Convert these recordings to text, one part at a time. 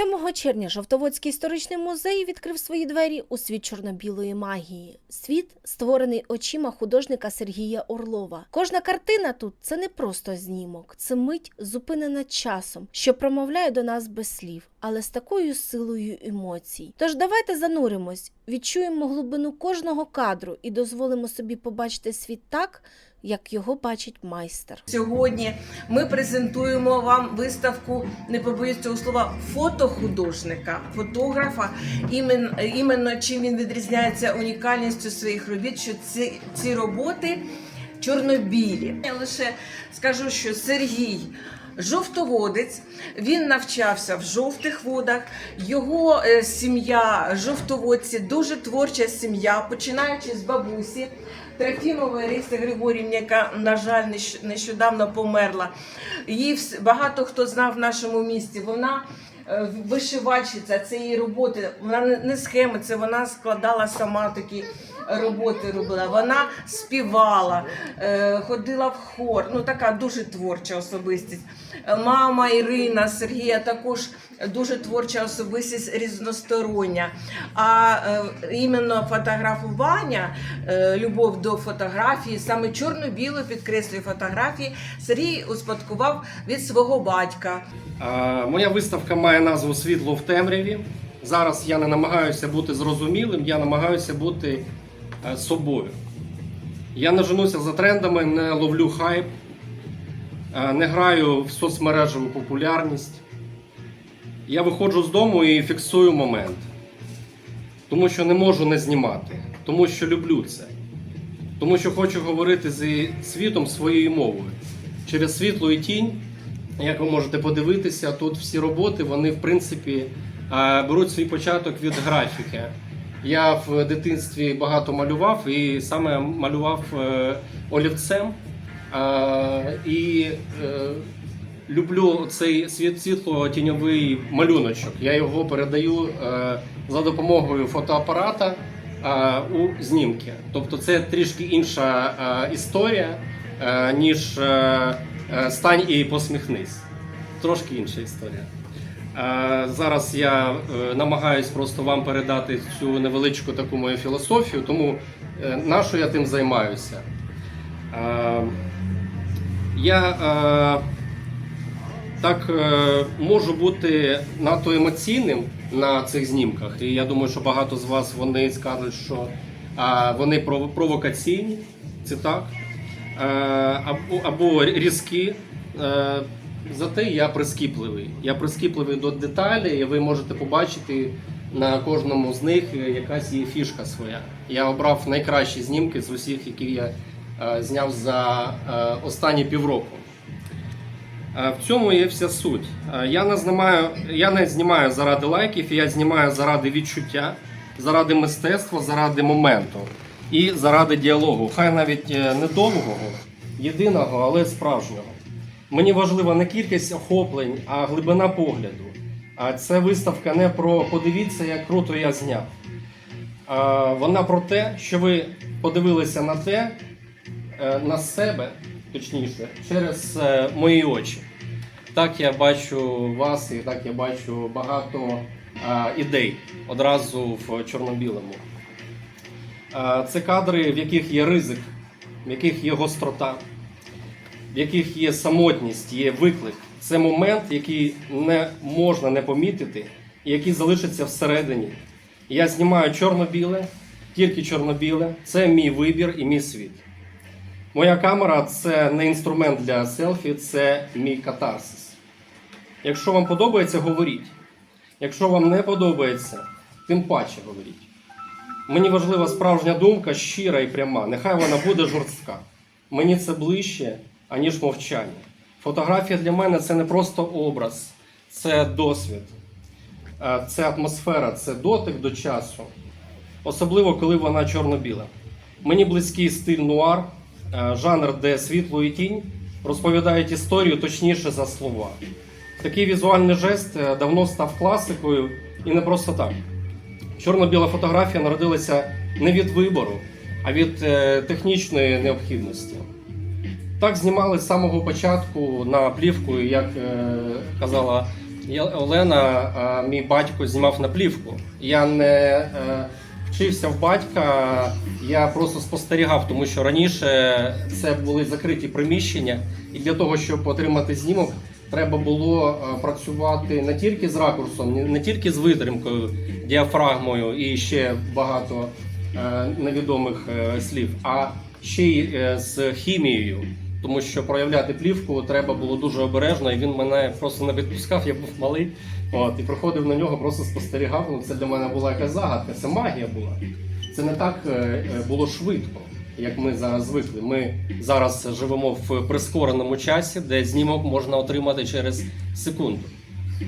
7 червня Жовтоводський історичний музей відкрив свої двері у світ чорно-білої магії. Світ, створений очима художника Сергія Орлова. Кожна картина тут це не просто знімок, це мить зупинена часом, що промовляє до нас без слів, але з такою силою емоцій. Тож давайте зануримось, відчуємо глибину кожного кадру і дозволимо собі побачити світ так, як його бачить майстер. Сьогодні ми презентуємо вам виставку, не побоюсь цього слова, фотохудожника, фотографа. Імен, іменно чим він відрізняється унікальністю своїх робіт, що ці, ці роботи чорно-білі. Я лише скажу, що Сергій. Жовтоводець, він навчався в жовтих водах. Його е, сім'я жовтоводці, дуже творча сім'я, починаючи з бабусі. Трофімової Риси Григорівні, яка, на жаль, нещодавно померла. Її багато хто знав в нашому місті. Вона е, вишивальщиця, це її роботи. Вона не- схеми, це вона складала сама такі роботи робила. Вона співала, е, ходила в хор. Ну така дуже творча особистість. Е, Мама Ірина Сергія також дуже творча особистість різностороння. А е, іменно фотографування, е, любов до фотографії, саме чорно-білу підкреслюю фотографії, Сергій успадкував від свого батька. Моя виставка має назву Світло в темряві. Зараз я не намагаюся бути зрозумілим, я намагаюся бути собою. Я не женуся за трендами, не ловлю хайп, не граю в соцмережеву популярність. Я виходжу з дому і фіксую момент. Тому що не можу не знімати, тому що люблю це. Тому що хочу говорити зі світом своєю мовою через світло і тінь. Як ви можете подивитися, тут всі роботи вони в принципі е, беруть свій початок від графіки. Я в дитинстві багато малював і саме малював е, олівцем. І е, люблю цей світ світло-тіньовий малюночок. Я його передаю е, за допомогою фотоапарата е, у знімки. Тобто це трішки інша історія, ніж стань і посміхнись. Трошки інша історія. Зараз я намагаюсь просто вам передати цю невеличку таку мою філософію, тому на що я тим займаюся? Я е, так е, можу бути надто емоційним на цих знімках, і я думаю, що багато з вас вони скажуть, що вони прово- провокаційні, це так, е, або, різкі. Зате я прискіпливий. Я прискіпливий до деталей, і ви можете побачити на кожному з них якась є фішка своя. Я обрав найкращі знімки з усіх, які я зняв за е, останні півроку. Е, В цьому є вся суть. Е, Я не знімаю, я не знімаю заради лайків, я знімаю заради відчуття, заради мистецтва, заради моменту і заради діалогу. Хай навіть е, не довгого, єдиного, але справжнього. Мені важлива не кількість охоплень, а глибина погляду. А це виставка не про подивіться, як круто я зняв. Вона про те, що ви подивилися на те, е, на себе, точніше, через е, мої очі. Так я бачу вас і так я бачу багато е, ідей одразу в чорно-білому. Е, Це кадри, в яких є ризик, в яких є гострота, в яких є самотність, є виклик. Це момент, який не можна не помітити, і який залишиться всередині. Я знімаю чорно-біле, тільки чорно-біле. Це мій вибір і мій світ. Моя камера це не інструмент для селфі, це мій катарсис. Якщо вам подобається, говоріть. Якщо вам не подобається, тим паче говоріть. Мені важлива справжня думка, щира і пряма. Нехай вона буде жорстка. Мені це ближче, аніж мовчання. Фотографія для мене це не просто образ, це досвід, це атмосфера, це дотик до часу. Особливо, коли вона чорно-біла. Мені близький стиль нуар, жанр, де світло і тінь розповідають історію точніше за слова. Такий візуальний жест е, давно став класикою і не просто так. Чорно-біла фотографія народилася не від вибору, а від е, технічної необхідності. Так знімали з самого початку на плівку, як е, казала Олена, мій батько знімав на плівку. Я не е, вчився в батька, я просто спостерігав, тому що раніше це були закриті приміщення, і для того, щоб отримати знімок, треба було е, працювати не тільки з ракурсом, не- тільки з витримкою, діафрагмою і ще багато е, невідомих е, слів, а ще й з хімією. Тому що проявляти плівку треба було дуже обережно, і він мене просто не відпускав, я був малий. От, і приходив на нього, просто спостерігав. Ну, це для мене була якась загадка, це магія була. Це не так е, е, було швидко, як ми зараз звикли. Ми зараз живемо в прискореному часі, де знімок можна отримати через секунду.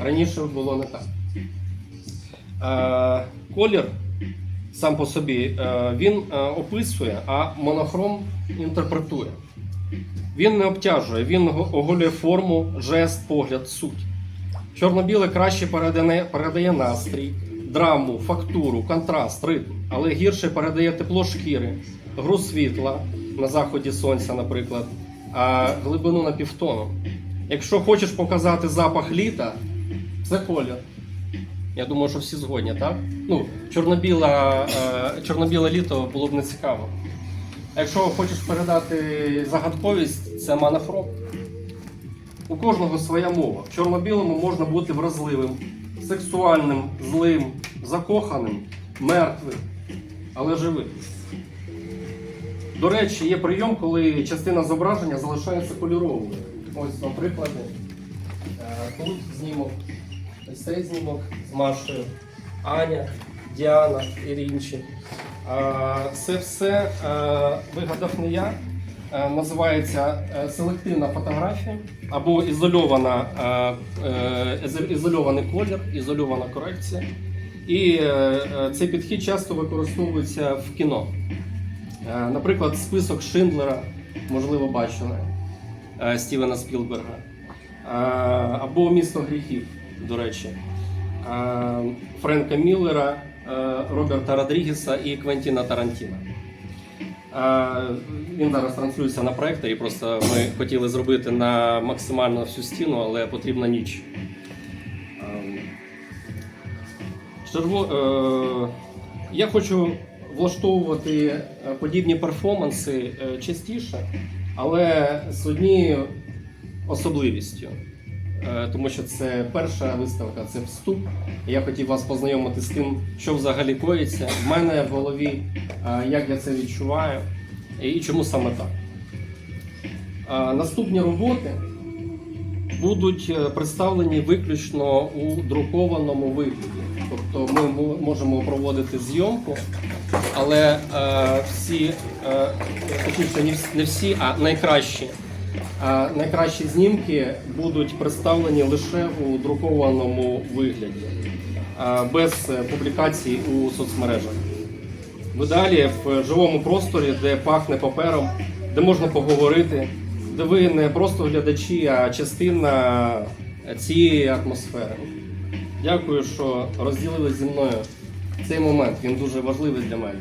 Раніше було не так. Е, колір сам по собі е, він е, описує, а монохром інтерпретує. Він не обтяжує, він оголює форму, жест, погляд, суть. Чорно-біле краще передає, передає настрій, драму, фактуру, контраст, ритм, але гірше передає тепло шкіри, гру світла на заході сонця, наприклад, а глибину на півтону. Якщо хочеш показати запах літа, це колір. Я думаю, що всі згодні, так? Ну, е, чорно-біле літо було б не цікаво. А якщо хочеш передати загадковість, це монохром. У кожного своя мова. В чорно-білому можна бути вразливим, сексуальним, злим, закоханим, мертвим, але живим. До речі, є прийом, коли частина зображення залишається кольоровою. Ось, вам приклади. Е, Тут знімок, ось цей знімок з Машею, Аня, Діана і інші. Е, Це все е, вигадав не я. Е, Називається е, селективна фотографія або ізольована, е, ізо- ізольований колір, ізольована корекція. І цей підхід часто використовується в кіно. Наприклад, список Шиндлера, можливо, бачили Стівена Спілберга. Або Місто гріхів, до речі, Френка Міллера, Роберта Родрігеса і Квентіна Тарантіна. Він зараз транслюється на проекторі. Просто ми хотіли зробити на максимально всю стіну, але потрібна ніч. Ем, е, Я хочу влаштовувати е, подібні перформанси е, частіше, але з однією особливістю. Е, Тому що це перша виставка, це вступ. Я хотів вас познайомити з тим, що взагалі коїться в мене в голові, е, як я це відчуваю і чому саме так. Е, Наступні роботи будуть представлені виключно у друкованому вигляді. Тобто ми можемо проводити зйомку, але всі, точніше, не всі, а найкращі. А найкращі знімки будуть представлені лише у друкованому вигляді, без е, публікацій у соцмережах. Ви далі в живому просторі, де пахне папером, де можна поговорити, де ви не просто глядачі, а частина цієї атмосфери. Дякую, що розділили зі мною цей момент. Він дуже важливий для мене.